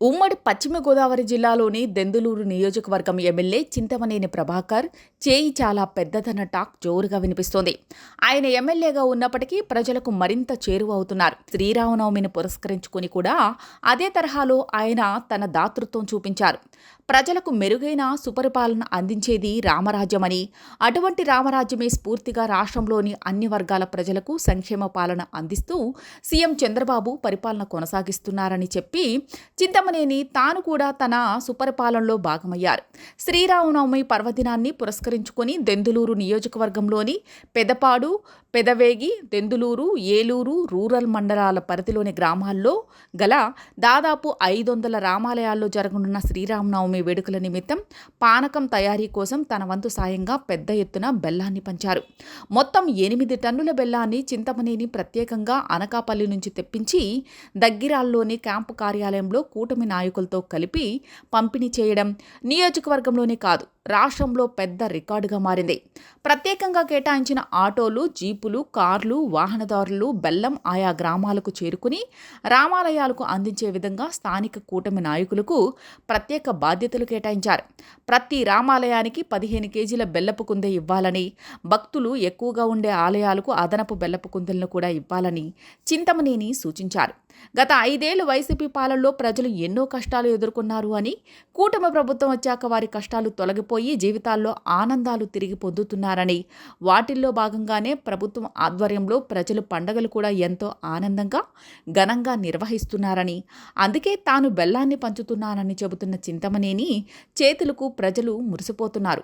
ఉమ్మడి పశ్చిమ గోదావరి జిల్లాలోని దెందులూరు నియోజకవర్గం ఎమ్మెల్యే చింతమనేని ప్రభాకర్ చేయి చాలా పెద్దదన్న టాక్ జోరుగా వినిపిస్తోంది. ఆయన ఎమ్మెల్యేగా ఉన్నప్పటికీ ప్రజలకు మరింత చేరువ అవుతున్నారు. శ్రీరామనవమిని పురస్కరించుకుని కూడా అదే తరహాలో ఆయన తన దాతృత్వం చూపించారు. ప్రజలకు మెరుగైన సుపరిపాలన అందించేది రామరాజ్యమని అటువంటి రామరాజ్యమే స్ఫూర్తిగా రాష్ట్రంలోని అన్ని వర్గాల ప్రజలకు సంక్షేమ పాలన అందిస్తూ సీఎం చంద్రబాబు పరిపాలన కొనసాగిస్తున్నారని చెప్పి చింతమనేని తాను కూడా తన సుపరిపాలనలో భాగమయ్యారు. శ్రీరామనవమి పర్వదినాన్ని పురస్కరించుకొని దెందులూరు నియోజకవర్గంలోని పెదపాడు పెదవేగి దెందులూరు ఏలూరు రూరల్ మండలాల పరిధిలోని గ్రామాల్లో గల దాదాపు ఐదు వందల రామాలయాల్లో జరగనున్న శ్రీరామనవమి వేడుకల నిమిత్తం పానకం తయారీ కోసం తన వంతు సాయంగా పెద్ద ఎత్తున బెల్లాన్ని పంచారు. మొత్తం ఎనిమిది టన్నుల బెల్లాన్ని చింతమనేని ప్రత్యేకంగా అనకాపల్లి నుంచి తెప్పించి దగ్గిరాల్లోని క్యాంపు కార్యాలయంలో కూటమి నాయకులతో కలిపి పంపిణీ చేయడం నియోజకవర్గంలోనే కాదు రాష్ట్రంలో పెద్ద రికార్డుగా మారింది. ప్రత్యేకంగా కేటాయించిన ఆటోలు జీపులు కార్లు వాహనదారులు బెల్లం ఆయా గ్రామాలకు చేరుకుని రామాలయాలకు అందించే విధంగా స్థానిక కూటమి నాయకులకు ప్రత్యేక బాధ్యత బాధ్యతలు కేటాయించారు. ప్రతి రామాలయానికి పదిహేను కేజీల బెల్లపు కుందే ఇవ్వాలని భక్తులు ఎక్కువగా ఉండే ఆలయాలకు అదనపు బెల్లపు కుందెలను కూడా ఇవ్వాలని చింతమనేని సూచించారు. గత ఐదేళ్ళు వైసీపీ పాలనలో ప్రజలు ఎన్నో కష్టాలు ఎదుర్కొన్నారు అని కూటమి ప్రభుత్వం వచ్చాక వారి కష్టాలు తొలగిపోయి జీవితాల్లో ఆనందాలు తిరిగి పొందుతున్నారని వాటిల్లో భాగంగానే ప్రభుత్వం ఆధ్వర్యంలో ప్రజలు పండగలు కూడా ఎంతో ఆనందంగా ఘనంగా నిర్వహిస్తున్నారని అందుకే తాను బెల్లాన్ని పంచుతున్నానని చెబుతున్న చింతమనేని చేతులకు ప్రజలు మురిసిపోతున్నారు.